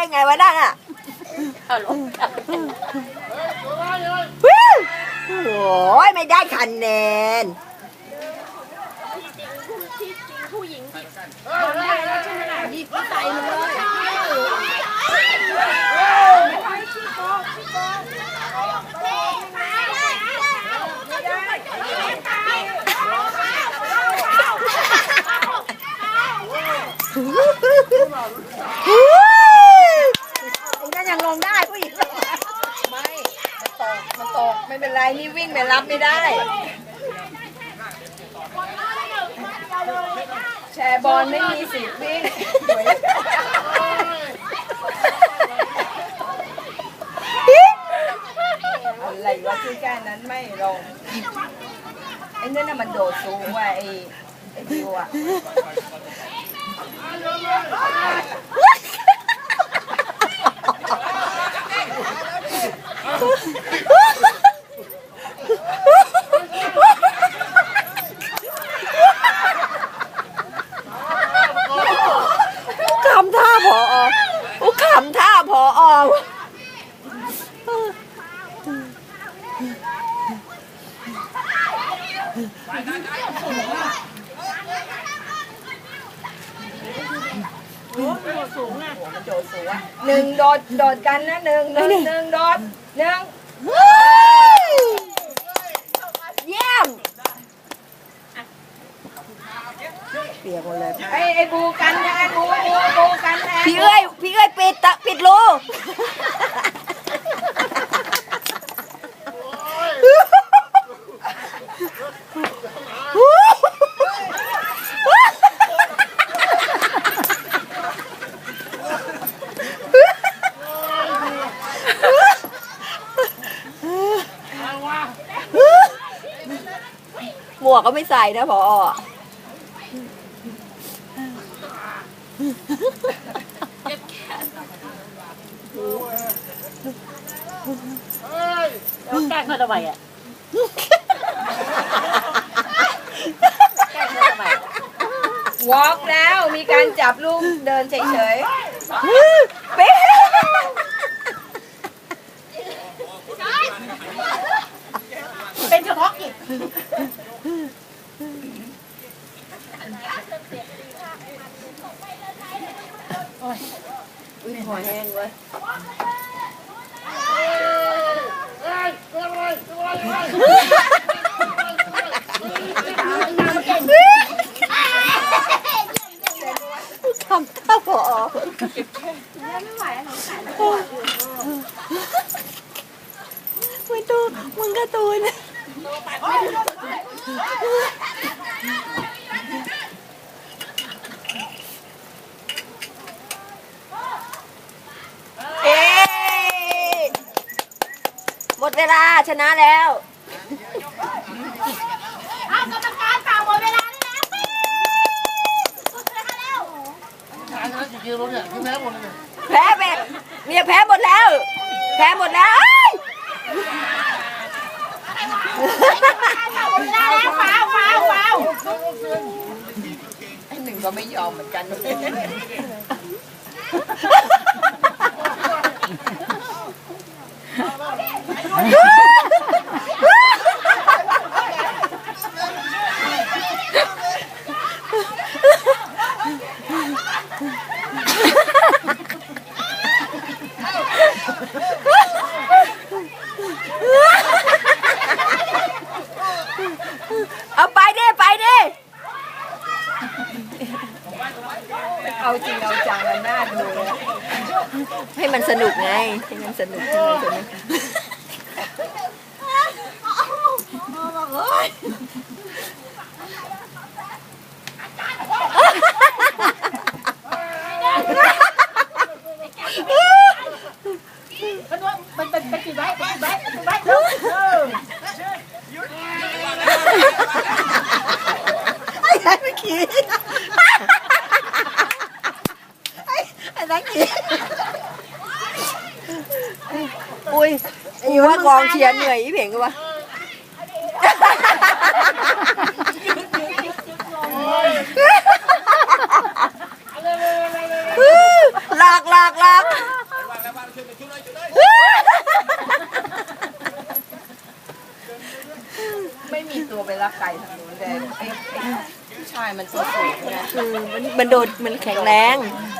เข้าได้ไงวะนั่นอะเอาลงวิวโอ้ยไม่ได้คะแนนผู้หญิงที่โดนได้แล้วใช่ไหมล่ะหยิบไปใส่มันเลยไอ้นั่นยังลงได้ผู้หญิงลงได้ไม่ มันตก มันตก ไม่เป็นไรนี่วิ่งไปรับไม่ได้ แชร์บอลไม่มีสิทธิ์วิ่งอะไรวะที่แค่นั้นไม่ลงไอ้นั่นน่ะมันโดดสูงว่ะไอ้ไอ้ดิวอะ ขำท่าพอโอ้ขำท่าพอออกหนึ่งโดดโดดกันนะหนึ่งหนึ่งหนึ่งโดดหนึ่งเยี่ยมเปียกหมดเลยไอ้ไอ้บูกันแทนบูบูบูกันแทนพี่เอ้ยพี่เอ้ยปิดตะปิดรูหมวกก็ไม่ใส่นะพอ แล้วแกล้งเขาทำไมอะแกล้งเขาทำไมวอล์กแล้วมีการจับลูกเดินเฉยๆเป๊ะเป็นเฉพาะกิจ อุ้ยหอยแห้งเว้ยทำท่าพอไม่ตูมึงการะตูนเอ๊ะหม ดเวลาชนะแล้วเอากรรมการเป่าหมดเวลาได้แล้วแพ้ไปเมียแพ้หมดแล้ว แพ้หมดแล้วเอ้หมดเวลาแล้วฟาวฟาวฟาวไอหนึ่งก็ไม่ยอมเหมือนกันเอาไปดิไปดิเอาจริงเอาจังกันหน้าดูเลยอะให้มันสนุกไง ให้มันสนุกให้มันสนุก ไอ้นั่นไม่ขี่ไอ้นั่นขี่ อุ้ยกูว่ากองเชียร์เหนื่อยอีเพ่งกูวะหลอกหลอกหลอกไม่มีตัวไปรักไก่ทางนู้นแต่ไอ้ไอ้ผู้ชายมันตัวสูงไงคือมันมันโดดมันแข็งแรงเ